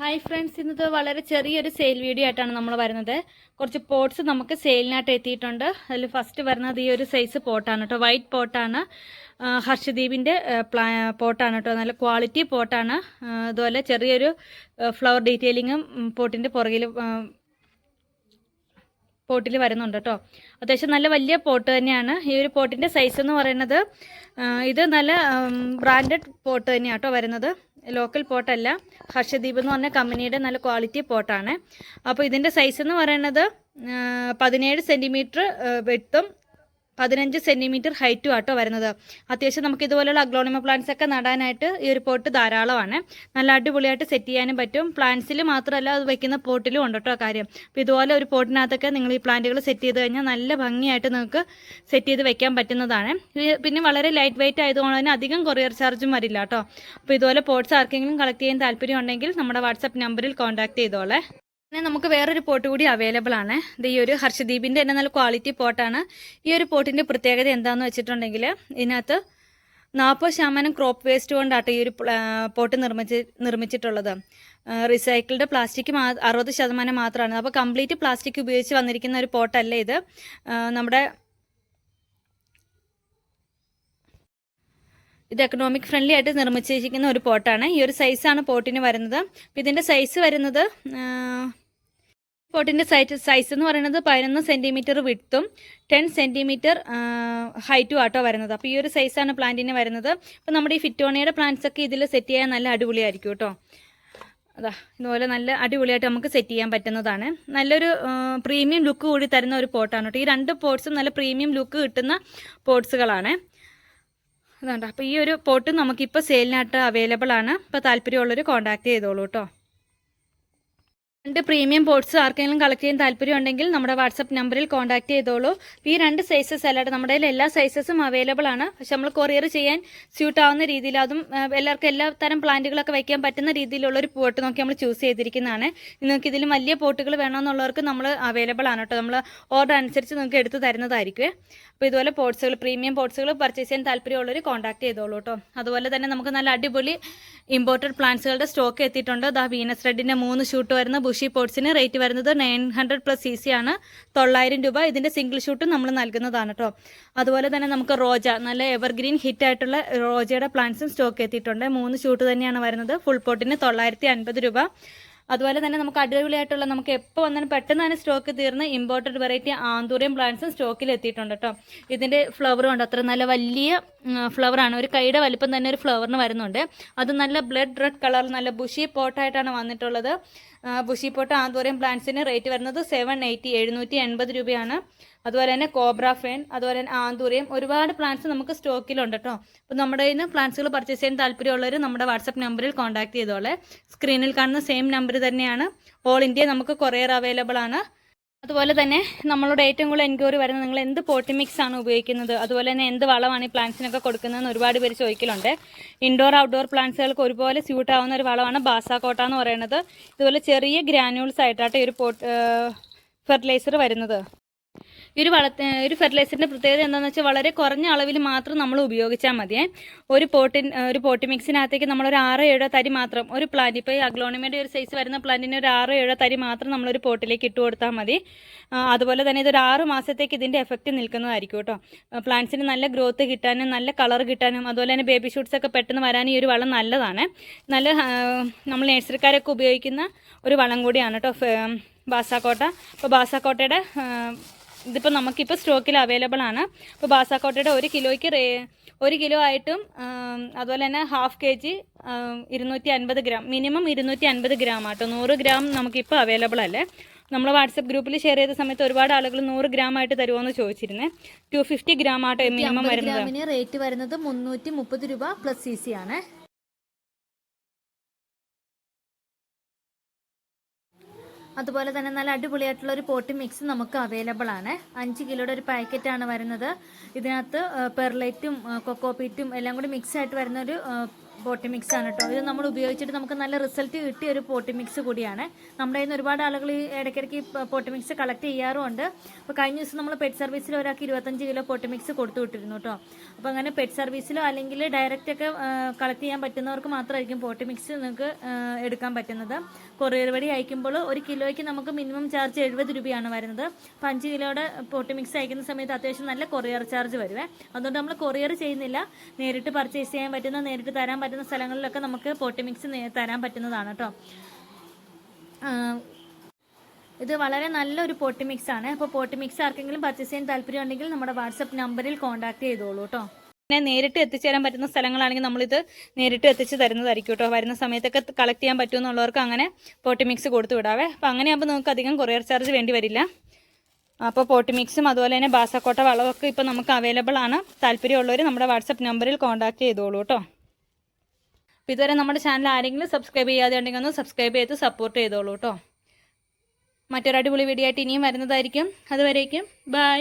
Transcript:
Hi friends ഇന്നത് വളരെ ചെറിയൊരു സെയിൽ വീഡിയോ ആയിട്ടാണ് നമ്മൾ വരുന്നത്. കുറച്ച് പോട്ട്സ് നമുക്ക് സെയിലിനായിട്ട് എത്തിയിട്ടുണ്ട്. അതിൽ ഫസ്റ്റ് വരുന്നത് ഈ ഒരു സൈസ് പോട്ടാണ് കേട്ടോ വൈറ്റ് പോട്ടാണ് ഹർഷദീപിന്റെ പോട്ടാണ് കേട്ടോ നല്ല ക്വാളിറ്റി പോട്ടാണ് അതുപോലെ ചെറിയൊരു ഫ്ലവർ ഡീറ്റെയിലിങ്ങും പോട്ടിന്റെ പുറകിൽ പോട്ടിൽ വരുന്നുണ്ട് കേട്ടോ അത്യാവശ്യം നല്ല വലിയ പോട്ട് തന്നെയാണ്. ഈ ഒരു പോട്ടിന്റെ സൈസ് എന്ന് പറയുന്നത് ഇത് നല്ല ബ്രാൻഡഡ് പോട്ട് തന്നെയാണ് കേട്ടോ വരുന്നത്. ലോക്കൽ പോട്ടല്ല ഹർഷദീപ് എന്ന് പറഞ്ഞ കമ്പനിയുടെ നല്ല ക്വാളിറ്റി പോട്ടാണ് അപ്പോൾ ഇതിന്റെ സൈസ് എന്ന് പറയുന്നത് പതിനേഴ് സെന്റിമീറ്റർ വെട്ടും പതിനഞ്ച് സെന്റിമീറ്റർ ഹൈറ്റും ആട്ടോ വരുന്നത്. അത്യാവശ്യം നമുക്ക് ഇതുപോലെയുള്ള അഗ്ലോണിമ പ്ലാന്റ്സ് ഒക്കെ നടാനായിട്ട് ഈ ഒരു പോട്ട് ധാരാളമാണ്. നല്ല അടിപൊളിയായിട്ട് സെറ്റ് ചെയ്യാനും പറ്റും. പ്ലാന്റ്സിൽ മാത്രമല്ല അത് വെക്കുന്ന പോട്ടിലും ഉണ്ട് കേട്ടോ കാര്യം. അപ്പോൾ ഇതുപോലെ ഒരു പോട്ടിനകത്തൊക്കെ നിങ്ങൾ ഈ പ്ലാന്റുകൾ സെറ്റ് ചെയ്ത് കഴിഞ്ഞാൽ നല്ല ഭംഗിയായിട്ട് നിങ്ങൾക്ക് സെറ്റ് ചെയ്ത് വെക്കാൻ പറ്റുന്നതാണ്. പിന്നെ വളരെ ലൈറ്റ് വെയിറ്റ് ആയതുകൊണ്ട് തന്നെ അധികം കൊറിയർ ചാർജും വരില്ല കേട്ടോ അപ്പോൾ ഇതുപോലെ പോട്ട്സ് ആർക്കെങ്കിലും കളക്ട് ചെയ്യാൻ താല്പര്യം ഉണ്ടെങ്കിൽ നമ്മുടെ വാട്സപ്പ് നമ്പറിൽ കോൺടാക്ട് ചെയ്തോളെ. പിന്നെ നമുക്ക് വേറൊരു പോട്ട് കൂടി അവൈലബിൾ ആണ്. ഇത് ഈ ഒരു ഹർഷദീപിന്റെ തന്നെ നല്ല ക്വാളിറ്റി പോട്ടാണ് ഈ ഒരു പോട്ടിന്റെ പ്രത്യേകത എന്താണെന്ന് വെച്ചിട്ടുണ്ടെങ്കിൽ ഇതിനകത്ത് നാൽപ്പത് ശതമാനം ക്രോപ്പ് വേസ്റ്റ് കൊണ്ടാട്ടോ ഈ ഒരു പോട്ട് നിർമ്മിച്ച് നിർമ്മിച്ചിട്ടുള്ളത്. റീസൈക്കിൾഡ് പ്ലാസ്റ്റിക് അറുപത് ശതമാനം മാത്രമാണ്. അപ്പോൾ കംപ്ലീറ്റ് പ്ലാസ്റ്റിക് ഉപയോഗിച്ച് വന്നിരിക്കുന്ന ഒരു പോട്ടല്ല ഇത്. നമ്മുടെ ഇത് എക്കണോമിക് ഫ്രണ്ട്ലി ആയിട്ട് നിർമ്മിച്ചിരിക്കുന്ന ഒരു പോട്ടാണ് ഈ ഒരു സൈസാണ് പോട്ടിന് വരുന്നത്. ഇതിന്റെ സൈസ് വരുന്നത് പോട്ടിന്റെ സൈസ് സൈസ് എന്ന് പറയുന്നത് പതിനൊന്ന് സെന്റിമീറ്റർ വിട്ടും ടെൻ സെന്റിമീറ്റർ ഹൈറ്റും ആട്ടോ വരുന്നത്. അപ്പോൾ ഈ ഒരു സൈസാണ് പ്ലാന്റിന് വരുന്നത്. അപ്പോൾ നമ്മുടെ ഈ ഫിറ്റോണിയുടെ പ്ലാന്റ്സ് ഒക്കെ ഇതിൽ സെറ്റ് ചെയ്യാൻ നല്ല അടിപൊളിയായിരിക്കും കേട്ടോ. അതാ ഇതുപോലെ നല്ല അടിപൊളിയായിട്ട് നമുക്ക് സെറ്റ് ചെയ്യാൻ പറ്റുന്നതാണ്. നല്ലൊരു പ്രീമിയം ലുക്ക് കൂടി തരുന്ന ഒരു പോട്ടാണ് കേട്ടോ. ഈ രണ്ട് പോട്ട്സും നല്ല പ്രീമിയം ലുക്ക് കിട്ടുന്ന പോട്ട്സുകളാണ് അതുകൊണ്ട് അപ്പോൾ ഈ ഒരു പോട്ട് നമുക്കിപ്പോൾ സെയിലിനായിട്ട് അവൈലബിൾ ആണ്. ഇപ്പോൾ താല്പര്യമുള്ളവർ കോൺടാക്ട് ചെയ്തോളൂ കേട്ടോ. രണ്ട് പ്രീമിയം പോട്ട്സ് ആർക്കെങ്കിലും കളക്ട് ചെയ്യാൻ താല്പര്യം ഉണ്ടെങ്കിൽ നമ്മുടെ വാട്സപ്പ് നമ്പറിൽ കോൺടാക്ട് ചെയ്തോളൂ. ഈ രണ്ട് സൈസസ് അല്ലാതെ നമ്മുടെ എല്ലാ സൈസസും അവൈലബിൾ ആണ്. പക്ഷെ നമ്മൾ കൊറിയർ ചെയ്യാൻ സ്യൂട്ട് ആവുന്ന രീതിയിൽ അതും എല്ലാവർക്കും എല്ലാ തരം പ്ലാന്റുകളൊക്കെ വയ്ക്കാൻ പറ്റുന്ന രീതിയിലുള്ള ഒരു പോട്ട് നോക്കി നമ്മൾ ചൂസ് ചെയ്തിരിക്കുന്നതാണ്. നിങ്ങൾക്ക് ഇതിൽ വലിയ പോട്ടുകൾ വേണമെന്നുള്ളവർക്ക് നമ്മൾ അവൈലബിൾ ആണ് കേട്ടോ. നമ്മൾ ഓർഡർ അനുസരിച്ച് നിങ്ങൾക്ക് എടുത്തു തരുന്നതായിരിക്കും അപ്പോൾ ഇതുപോലെ പോർട്സുകൾ പ്രീമിയം പോർട്സുകൾ പർച്ചേസ് ചെയ്യാൻ താല്പര്യമുള്ളവർ കോൺടാക്ട് ചെയ്തോളൂ കേട്ടോ. അതുപോലെ തന്നെ നമുക്ക് നല്ല അടിപൊളി ഇമ്പോർട്ടഡ് പ്ലാന്റ്സുകളുടെ സ്റ്റോക്ക് എത്തിയിട്ടുണ്ട്. ദാ വീനസ് റെഡിന്റെ മൂന്ന് ഷൂട്ട് വരുന്ന ബുഷി പോട്ട്സിന് റേറ്റ് വരുന്നത് nine hundred plus C C ആണ്. തൊള്ളായിരം രൂപ ഇതിന്റെ സിംഗിൾ ഷൂട്ടും നമ്മൾ നൽകുന്നതാണ് കേട്ടോ അതുപോലെ തന്നെ നമുക്ക് റോജ നല്ല എവർഗ്രീൻ ഹിറ്റ് ആയിട്ടുള്ള റോജയുടെ പ്ലാന്റ്സും സ്റ്റോക്ക് എത്തിയിട്ടുണ്ട്. മൂന്ന് ഷൂട്ട് തന്നെയാണ് വരുന്നത്. ഫുൾ പോട്ടിന് തൊള്ളായിരത്തി അൻപത് രൂപ. അതുപോലെ തന്നെ നമുക്ക് അടിപൊളിയായിട്ടുള്ള നമുക്ക് എപ്പോൾ വന്നാലും പെട്ടെന്ന് തന്നെ സ്റ്റോക്ക് തീർന്ന് ഇമ്പോർട്ടഡ് വെറൈറ്റി ആന്തൂറിയം പ്ലാന്റ്സും സ്റ്റോക്കിൽ എത്തിയിട്ടുണ്ട് കേട്ടോ ഇതിന്റെ ഫ്ലവറും ഉണ്ട് അത്ര നല്ല വലിയ ഫ്ലവറാണ് ഒരു കൈയുടെ വലിപ്പം തന്നെ ഒരു ഫ്ലവറിന് വരുന്നുണ്ട്. അത് നല്ല ബ്ലഡ് റെഡ് കളർ നല്ല ബുഷി പോട്ടായിട്ടാണ് വന്നിട്ടുള്ളത്. ബുഷി ആന്തോറിയം പ്ലാന്റ്സിന് റേറ്റ് വരുന്നത് സെവൻ എയ്റ്റി എഴുന്നൂറ്റി എൺപത് രൂപയാണ്. അതുപോലെ തന്നെ കോബ്ര ഫേൻ അതുപോലെ തന്നെ ആന്തൂറിയം. ഒരുപാട് പ്ലാന്റ്സ് നമുക്ക് സ്റ്റോക്കിലുണ്ട് കേട്ടോ. അപ്പോൾ നമ്മുടെ കയ്യിൽ നിന്ന് പ്ലാന്റ്സുകൾ പർച്ചേസ് ചെയ്യാൻ താല്പര്യമുള്ളവർ നമ്മുടെ വാട്സപ്പ് നമ്പറിൽ കോൺടാക്ട് ചെയ്തോളെ. സ്ക്രീനിൽ കാണുന്ന സെയിം നമ്പർ തന്നെയാണ്. ഓൾ ഇന്ത്യ നമുക്ക് കൊറിയർ അവൈലബിൾ ആണ്. അതുപോലെ തന്നെ നമ്മളോട് ഏറ്റവും കൂടുതൽ എൻക്വയറി വരുന്നത് നിങ്ങൾ എന്ത് പോട്ടി മിക്സ് ആണ് ഉപയോഗിക്കുന്നത്? അതുപോലെ തന്നെ എന്ത് വളമാണ് ഈ പ്ലാന്റ്സിനൊക്കെ കൊടുക്കുന്നതെന്ന് ഒരുപാട് പേര് ചോദിക്കലുണ്ട്. ഇൻഡോർ ഔട്ട്ഡോർ പ്ലാന്റ്സുകൾക്ക് ഒരുപോലെ സ്യൂട്ട് ആവുന്ന ഒരു വളമാണ് ബാസാക്കോട്ട എന്ന് പറയുന്നത്. ഇതുപോലെ ചെറിയ ഗ്രാനുൾസ് ആയിട്ടാണ് ഈ ഒരു പോട്ട് ഫെർട്ടിലൈസർ വരുന്നത്. ഈ ഒരു വള ഒരു ഫെർട്ടിലൈസറിന്റെ പ്രത്യേകത എന്താണെന്ന് വെച്ചാൽ വളരെ കുറഞ്ഞ അളവിൽ മാത്രം നമ്മൾ ഉപയോഗിച്ചാൽ മതിയേ ഒരു പോട്ടിൻ ഒരു പോട്ടി മിക്സിനകത്തേക്ക് നമ്മളൊരു ആറോ ഏഴോ തരി മാത്രം ഒരു പ്ലാന്റ് ഇപ്പോൾ അഗ്ലോണിമയുടെ ഒരു സൈസ് വരുന്ന പ്ലാന്റിന് ഒരു ആറോ ഏഴോ തരി മാത്രം നമ്മളൊരു പോട്ടിലേക്ക് ഇട്ട് കൊടുത്താൽ മതി. അതുപോലെ തന്നെ ഇതൊരു ആറ് മാസത്തേക്ക് ഇതിന്റെ എഫക്റ്റ് നിൽക്കുന്നതായിരിക്കും കേട്ടോ. പ്ലാന്റ്സിന് നല്ല ഗ്രോത്ത് കിട്ടാനും നല്ല കളർ കിട്ടാനും അതുപോലെ തന്നെ ബേബി ഷൂട്ട്സ് ഒക്കെ പെട്ടെന്ന് വരാനും ഈ ഒരു വളം നല്ലതാണ്. നല്ല നമ്മൾ നേഴ്സറിക്കാരൊക്കെ ഉപയോഗിക്കുന്ന ഒരു വളം കൂടിയാണ് കേട്ടോ ബാസാക്കോട്ട അപ്പോൾ ബാസാക്കോട്ടയുടെ ഇതിപ്പോൾ നമുക്കിപ്പോൾ സ്റ്റോക്കിൽ അവൈലബിൾ ആണ്. ഇപ്പോൾ ബാസാക്കോട്ടയുടെ ഒരു കിലോയ്ക്ക് റേ ഒരു കിലോ ആയിട്ടും അതുപോലെ തന്നെ ഹാഫ് കെ ജി ഇരുന്നൂറ്റി അൻപത് ഗ്രാം മിനിമം ഇരുന്നൂറ്റി അൻപത് ഗ്രാം ആട്ടോ. നൂറ് ഗ്രാം നമുക്കിപ്പോൾ അവൈലബിൾ അല്ലേ? നമ്മൾ വാട്സപ്പ് ഗ്രൂപ്പിൽ ഷെയർ ചെയ്ത സമയത്ത് ഒരുപാട് ആളുകൾ നൂറ് ഗ്രാം ആയിട്ട് തരുമോ എന്ന് ചോദിച്ചിരുന്നേ. ടു ഫിഫ്റ്റി ഗ്രാം ആട്ടോ മിനിമം വരുന്നത്. റേറ്റ് വരുന്നത് മുന്നൂറ്റി മുപ്പത് രൂപ പ്ലസ് സി സി ആണ്. അതുപോലെ തന്നെ നല്ല അടിപൊളിയായിട്ടുള്ള ഒരു പോട്ടി മിക്സ് നമുക്ക് അവൈലബിൾ ആണ്. അഞ്ച് കിലോയുടെ ഒരു പാക്കറ്റ് ആണ് വരുന്നത്. ഇതിനകത്ത് പെർലൈറ്റും കൊക്കോപീറ്റും എല്ലാം കൂടി മിക്സ് ആയിട്ട് വരുന്ന ഒരു പോട്ടി മിക്സ് ആണ് കേട്ടോ ഇത് നമ്മൾ ഉപയോഗിച്ചിട്ട് നമുക്ക് നല്ല റിസൾട്ട് കിട്ടിയ ഒരു പോട്ടി മിക്സ് കൂടിയാണ്. നമ്മുടെ കയ്യിൽ നിന്ന് ഒരുപാട് ആളുകൾ ഈ ഇടയ്ക്കിടയ്ക്ക് പോട്ടി മിക്സ് കളക്ട് ചെയ്യാറുമുണ്ട്. അപ്പോൾ കഴിഞ്ഞ ദിവസം നമ്മൾ പെറ്റ് സർവീസിൽ ഒരാൾക്ക് ഇരുപത്തഞ്ച് കിലോ പോട്ടി മിക്സ് കൊടുത്തു വിട്ടിരുന്നു കേട്ടോ അപ്പോൾ അങ്ങനെ പെറ്റ് സർവീസിലോ അല്ലെങ്കിൽ ഡയറക്റ്റ് ഒക്കെ കളക്ട് ചെയ്യാൻ പറ്റുന്നവർക്ക് മാത്രമായിരിക്കും പോട്ടി മിക്സ് നിങ്ങൾക്ക് എടുക്കാൻ പറ്റുന്നത്. കൊറിയർ വഴി അയക്കുമ്പോൾ ഒരു കിലോയ്ക്ക് നമുക്ക് മിനിമം ചാർജ് എഴുപത് രൂപയാണ് വരുന്നത്. അപ്പോൾ അഞ്ച് കിലോയുടെ പോട്ടി മിക്സ് അയക്കുന്ന സമയത്ത് അത്യാവശ്യം നല്ല കൊറിയർ ചാർജ് വരുവേ. അതുകൊണ്ട് നമ്മൾ കൊറിയർ ചെയ്യുന്നില്ല. നേരിട്ട് പർച്ചേസ് ചെയ്യാൻ പറ്റുന്ന നേരിട്ട് തരാൻ പറ്റുന്ന സ്ഥലങ്ങളിലൊക്കെ നമുക്ക് പോട്ടി മിക്സ് തരാൻ പറ്റുന്നതാണ് കേട്ടോ ഇത് വളരെ നല്ലൊരു പോട്ടി മിക്സ് ആണ്. അപ്പോൾ പോട്ടി മിക്സ് ആർക്കെങ്കിലും പർച്ചേസ് ചെയ്യാൻ താല്പര്യം ഉണ്ടെങ്കിൽ നമ്മുടെ വാട്സപ്പ് നമ്പറിൽ കോൺടാക്ട് ചെയ്തോളൂ കേട്ടോ പിന്നെ നേരിട്ട് എത്തിച്ചേരാൻ പറ്റുന്ന സ്ഥലങ്ങളാണെങ്കിൽ നമ്മളിത് നേരിട്ട് എത്തിച്ച് തരുന്നതായിരിക്കും കേട്ടോ വരുന്ന സമയത്തൊക്കെ കളക്ട് ചെയ്യാൻ പറ്റുമെന്നുള്ളവർക്ക് അങ്ങനെ പോട്ടി മിക്സ് കൊടുത്തു വിടാവേ. അപ്പോൾ അങ്ങനെയാകുമ്പോൾ നമുക്ക് അധികം കൊറിയർ ചാർജ് വേണ്ടി വരില്ല. അപ്പോൾ പോട്ടി മിക്സും അതുപോലെ തന്നെ ബാസക്കോട്ട വളമൊക്കെ ഇപ്പോൾ നമുക്ക് അവൈലബിൾ ആണ്. താല്പര്യമുള്ളവർ നമ്മുടെ വാട്സപ്പ് നമ്പറിൽ കോൺടാക്ട് ചെയ്തോളൂ കേട്ടോ അപ്പോൾ ഇതുവരെ നമ്മുടെ ചാനൽ ആരെങ്കിലും സബ്സ്ക്രൈബ് ചെയ്യാതെ ഉണ്ടെങ്കിൽ ഒന്ന് സബ്സ്ക്രൈബ് ചെയ്ത് സപ്പോർട്ട് ചെയ്തോളൂ കേട്ടോ മറ്റൊരു അടിപൊളി വീഡിയോ ആയിട്ട് ഇനിയും വരുന്നതായിരിക്കും. അതുവരേക്കും ബൈ